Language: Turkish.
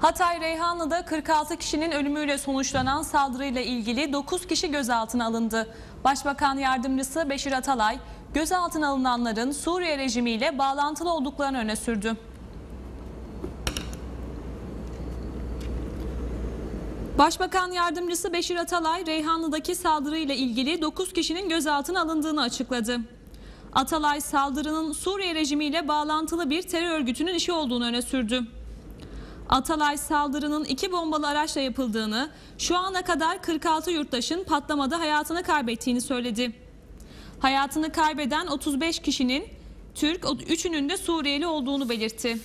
Hatay Reyhanlı'da 46 kişinin ölümüyle sonuçlanan saldırıyla ilgili 9 kişi gözaltına alındı. Başbakan Yardımcısı Beşir Atalay, gözaltına alınanların Suriye rejimiyle bağlantılı olduklarını öne sürdü. Başbakan Yardımcısı Beşir Atalay, Reyhanlı'daki saldırıyla ilgili 9 kişinin gözaltına alındığını açıkladı. Atalay saldırının Suriye rejimiyle bağlantılı bir terör örgütünün işi olduğunu öne sürdü. Atalay saldırının iki bombalı araçla yapıldığını, şu ana kadar 46 yurttaşın patlamada hayatını kaybettiğini söyledi. Hayatını kaybeden 35 kişinin Türk, üçünün de Suriyeli olduğunu belirtti.